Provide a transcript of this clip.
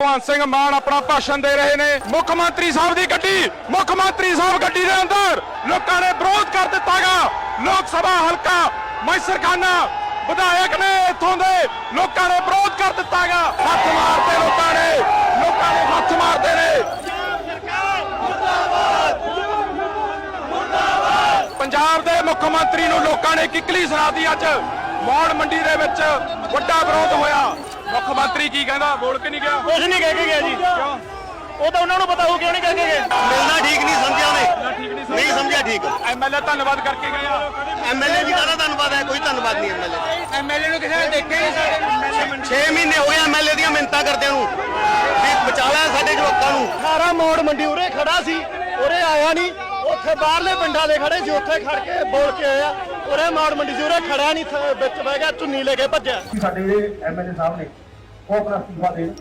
ਭਗਵੰਤ ਸਿੰਘ ਮਾਨ ਆਪਣਾ ਭਾਸ਼ਣ ਦੇ ਰਹੇ ਨੇ। ਮੁੱਖ ਮੰਤਰੀ ਸਾਹਿਬ ਦੀ ਗੱਡੀ, ਮੁੱਖ ਮੰਤਰੀ ਸਾਹਿਬ ਗੱਡੀ ਦੇ ਅੰਦਰ ਲੋਕਾਂ ਨੇ ਵਿਰੋਧ ਕਰ ਦਿੱਤਾਗਾ। ਲੋਕ ਸਭਾ ਹਲਕਾ, ਮੈਸਰਖਾਨਾ, ਵਿਧਾਇਕ ਨੇ ਇੱਥੋਂ ਦੇ ਲੋਕਾਂ ਨੇ ਵਿਰੋਧ ਕਰ ਦਿੱਤਾਗਾ। ਹੱਥ ਮਾਰਦੇ ਲੋਕਾਂ ਨੇ ਲੋਕਾਂ ਨੇ ਹੱਥ ਮਾਰਦੇ ਨੇ। ਪੰਜਾਬ ਦੇ ਮੁੱਖ ਮੰਤਰੀ ਨੂੰ ਲੋਕਾਂ ਨੇ ਕਿੱਕਲੀ ਸੁਣਾਤੀ ਅੱਜ। ਮੌੜ ਮੰਡੀ ਦੇ ਵਿੱਚ ਵੱਡਾ ਵਿਰੋਧ ਹੋਇਆ। ਮੁੱਖ ਮੰਤਰੀ ਕੀ ਕਹਿੰਦਾ? ਬੋਲ ਕੇ ਨਹੀਂ ਗਿਆ। ਕੁਝ ਨਹੀਂ ਕਹਿ ਕੇ ਗਿਆ ਜੀ। ਉਹ ਤਾਂ ਉਹਨਾਂ ਨੂੰ ਪਤਾ ਹੋ ਕਿਉਂ ਨਹੀਂ ਕਹਿ ਕੇ ਗਏ। ਮਿਲਣਾ ਠੀਕ ਨਹੀਂ ਸਮਝਿਆ ਉਹਨੇ। ਠੀਕ ਨਹੀਂ ਨਹੀਂ ਸਮਝਿਆ ਠੀਕ। ਐਮਐਲਏ ਧੰਨਵਾਦ ਕਰਕੇ ਗਿਆ ਐਮਐਲਏ ਵੀ ਕਾਹਦਾ ਧੰਨਵਾਦ ਹੈ? ਕੋਈ ਧੰਨਵਾਦ ਨਹੀਂ ਐਮਐਲਏ ਐਮਐਲਏ ਨੂੰ ਕਿਸੇ ਨੇ ਦੇਖਿਆ ਹੀ ਸਾਡੇ 6 ਮਹੀਨੇ ਹੋ ਗਏ ਐਮਐਲਏ ਦੀਆਂ ਮਿੰਤਾਂ ਕਰਦਿਆਂ ਨੂੰ। ਵੀ ਬਚਾ ਲੈ ਸਾਡੇ ਜਵਾਕਾਂ ਨੂੰ। ਸਾਰਾ ਮੋੜ ਮੰਡੀ ਉਰੇ ਖੜਾ ਸੀ। ਉਰੇ ਆਇਆ ਨਹੀਂ। ਉੱਥੇ ਬਾਹਰਲੇ ਪਿੰਡਾਂ ਦੇ ਖੜੇ ਸੀ। ਉੱਥੇ ਖੜ ਕੇ ਬੋਲ ਕੇ ਆਇਆ। ਉਰੇ ਮੋੜ ਮੰਡੀ ਸੀ, ਉਰੇ ਖੜਾ ਨਹੀਂ ਵਿੱਚ ਬਹਿ ਗਿਆ ਚੁੰਨੀ ਲੈ ਕੇ ਭੱਜਿਆ। ਸਾਡੇ ਜਿਹੜੇ ਐਮਐਲਏ ਸਾਹਿਬ ਨੇ, ਉਹ ਆਪਣਾ ਅਸਤੀਫਾ ਦੇਣ।